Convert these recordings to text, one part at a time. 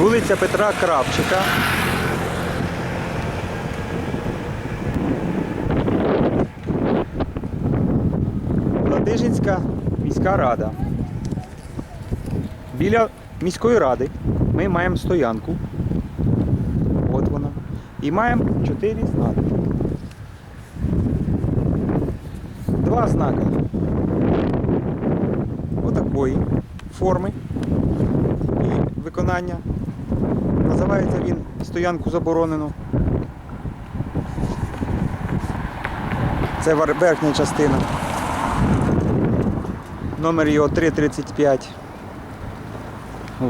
Вулиця Петра Кравчика. Ладижинська міська рада. Біля міської ради ми маємо стоянку. От вона. І маємо чотири знаки. Два знака. Отакої форми і виконання. Називається він стоянку заборонено. Це верхня частина. Номер його 335.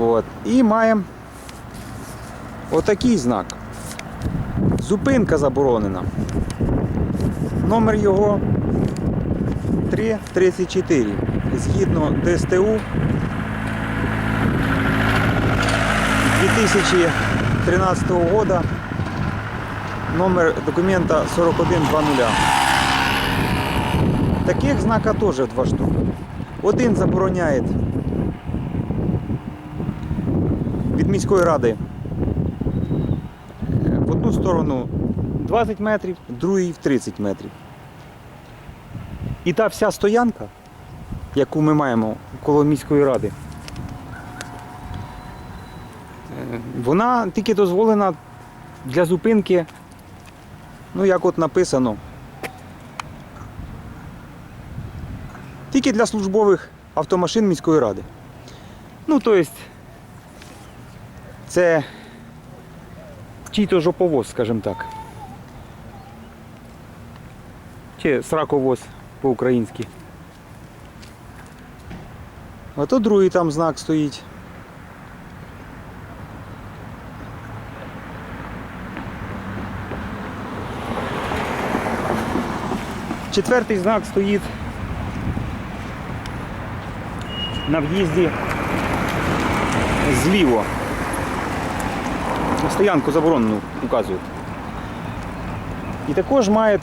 От. І маємо отакий знак. Зупинка заборонена. Номер його 334. Згідно ДСТУ 2013 года номер документа 4120. Таких знака теж два штуки. Один забороняє від міської ради в одну сторону 20 метрів, другий в 30 метрів. І та вся стоянка, яку ми маємо коло міської ради, вона тільки дозволена для зупинки, ну як от написано, тільки для службових автомашин міської ради. Ну, тобто, це чий-то жоповоз, скажімо так. Чи сраковоз по-українськи. А то другий там знак стоїть. Четвертий знак стоїть на в'їзді зліво. Стоянку заборонену указують. І також має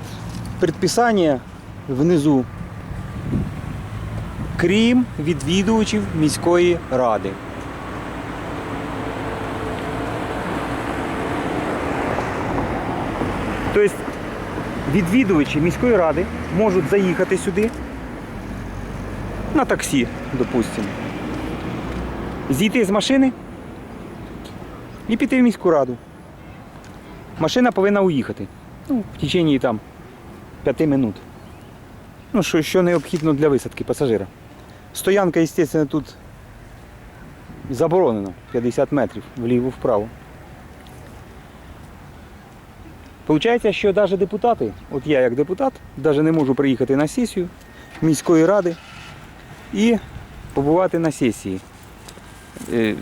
предписання внизу. Крім відвідувачів міської ради. Тобто відвідувачі міської ради можуть заїхати сюди на таксі, допустимо. Зійти з машини і піти в міську раду. Машина повинна уїхати. Ну, в течение там 5 минут. Ну, що, що необхідно для висадки пасажира. Стоянка, звісно, тут заборонена 50 метрів вліво-вправо. Получається, що навіть депутати, от я як депутат, навіть не можу приїхати на сесію міської ради і побувати на сесії, е,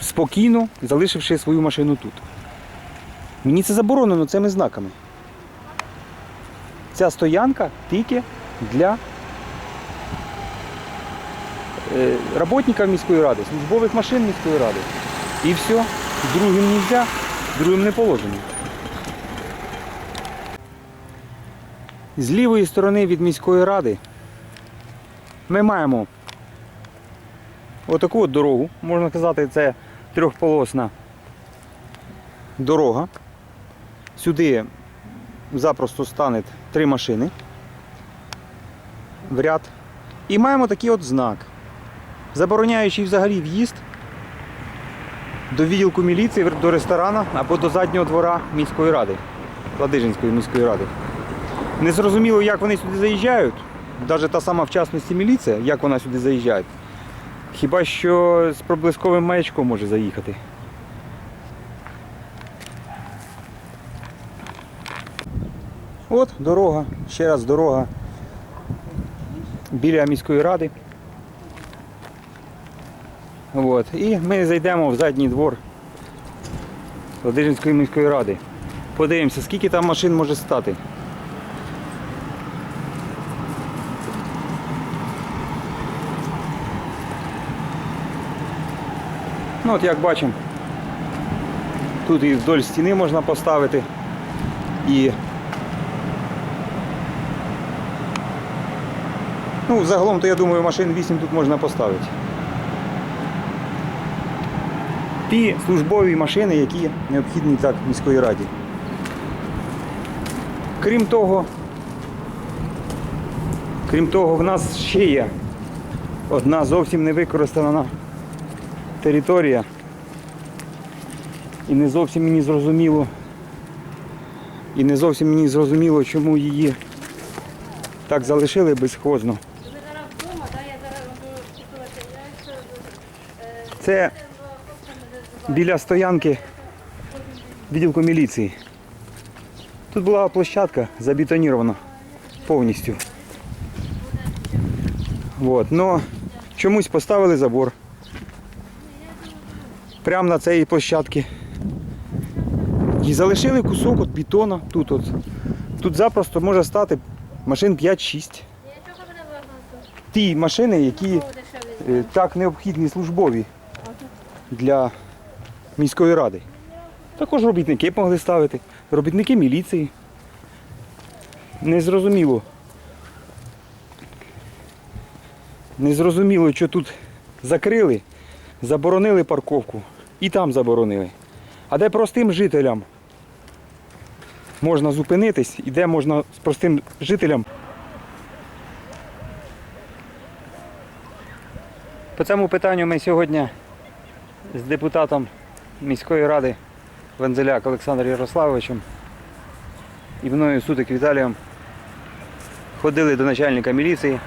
спокійно залишивши свою машину тут. Мені це заборонено цими знаками. Ця стоянка тільки для е, роботників міської ради, службових машин міської ради. І все. Другим не можна, другим не положено. З лівої сторони від міської ради ми маємо отаку от дорогу, можна сказати, це трьохполосна дорога. Сюди запросто стане три машини в ряд. І маємо такий от знак, забороняючий взагалі в'їзд до відділку міліції, до ресторану або до заднього двора міської ради, Ладижинської міської ради. Не зрозуміло, як вони сюди заїжджають, навіть та сама в частності міліція, як вона сюди заїжджає. Хіба що з проблисковим маячком може заїхати. От дорога, ще раз дорога біля міської ради. От. І ми зайдемо в задній двор Ладижинської міської ради. Подивимося, скільки там машин може стати. Ну от як бачимо, тут і вдоль стіни можна поставити і Ну, загалом, то я думаю, машин 8 тут можна поставити. ті службові машини, які необхідні так міської раді. Крім того, крім того, в нас ще є одна зовсім не використана територія. І не зовсім мені зрозуміло. І не зовсім мені зрозуміло, чому її так залишили безхозно. Це біля стоянки відділку міліції. Тут була площадка забетонірована повністю. Вот. Но чомусь поставили забор. Прямо на цій площадці. І залишили кусок от бетона. Тут, от. тут запросто може стати машин 5-6. Я чого мене власне Ті машини, які е, так необхідні службові для міської ради. Також робітники могли ставити, робітники міліції. Незрозуміло. Незрозуміло, що тут закрили, заборонили парковку і там заборонили. А де простим жителям можна зупинитись і де можна з простим жителям По цьому питанню ми сьогодні з депутатом міської ради Вензеляк Олександром Ярославовичем і мною Сутик Віталієм ходили до начальника міліції.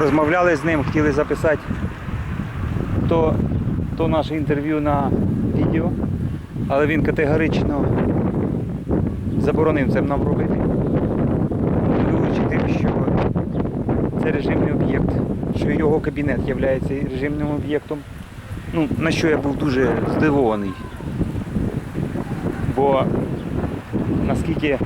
Розмовляли з ним, хотіли записати то, то наше інтерв'ю на відео, але він категорично заборонив це нам робити. Мотивуючи тим, що це режимний об'єкт, що його кабінет є режимним об'єктом. Ну, на що я був дуже здивований. Бо наскільки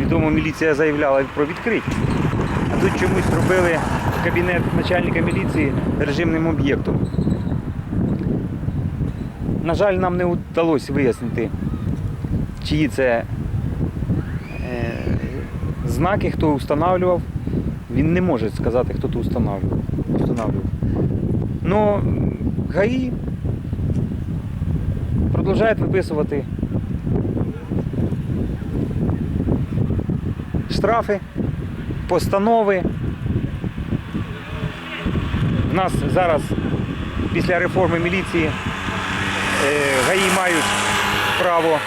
відомо міліція заявляла про відкритість, а тут чомусь зробили кабінет начальника міліції режимним об'єктом. На жаль, нам не вдалося вияснити, чиї це е, знаки, хто встановлював. Він не може сказати, хто тут встановлював. встановлював. Ну, ГАІ продовжують виписувати штрафи, постанови. У нас зараз після реформи міліції е, ГАІ мають право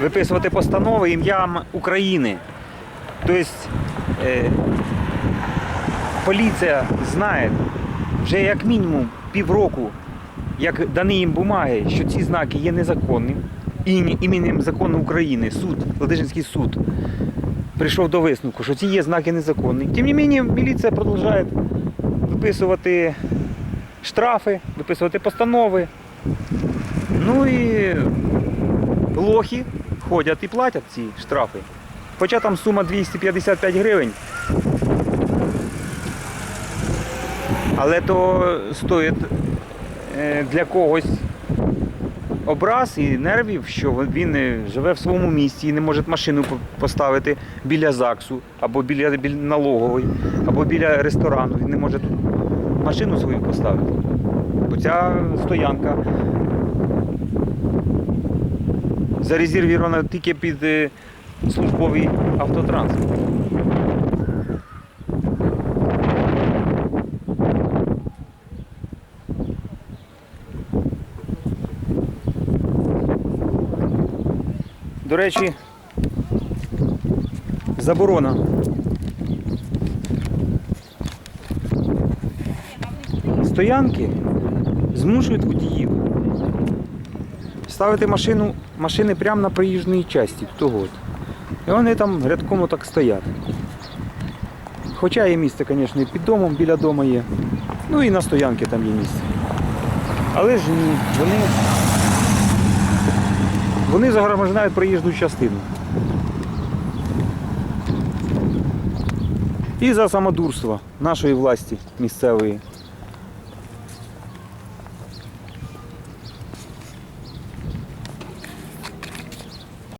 виписувати постанови ім'ям України. Тобто е, поліція знає вже як мінімум півроку, як дані їм бумаги, що ці знаки є незаконним. Іменем закону України суд, Ладижинський суд прийшов до висновку, що ці є знаки незаконні. Тим не менше, міліція продовжує виписувати штрафи, виписувати постанови. Ну і лохи ходять і платять ці штрафи. Хоча там сума 255 гривень. Але то стоїть е, для когось образ і нервів, що він е, живе в своєму місті і не може машину поставити біля ЗАГСу, або біля, біля налогової, або біля ресторану. Він не може тут машину свою поставити. Бо ця стоянка зарезервірована тільки під е, службовий автотранспорт. До речі, заборона. Стоянки змушують водіїв ставити машину, машини прямо на проїжджій часті того. І вони там рядком так стоять. Хоча є місце, звісно, і під домом, біля дому є. Ну і на стоянці там є місце. Але ж ні, вони, вони загромождають проїжджу частину. І за самодурство нашої власті місцевої.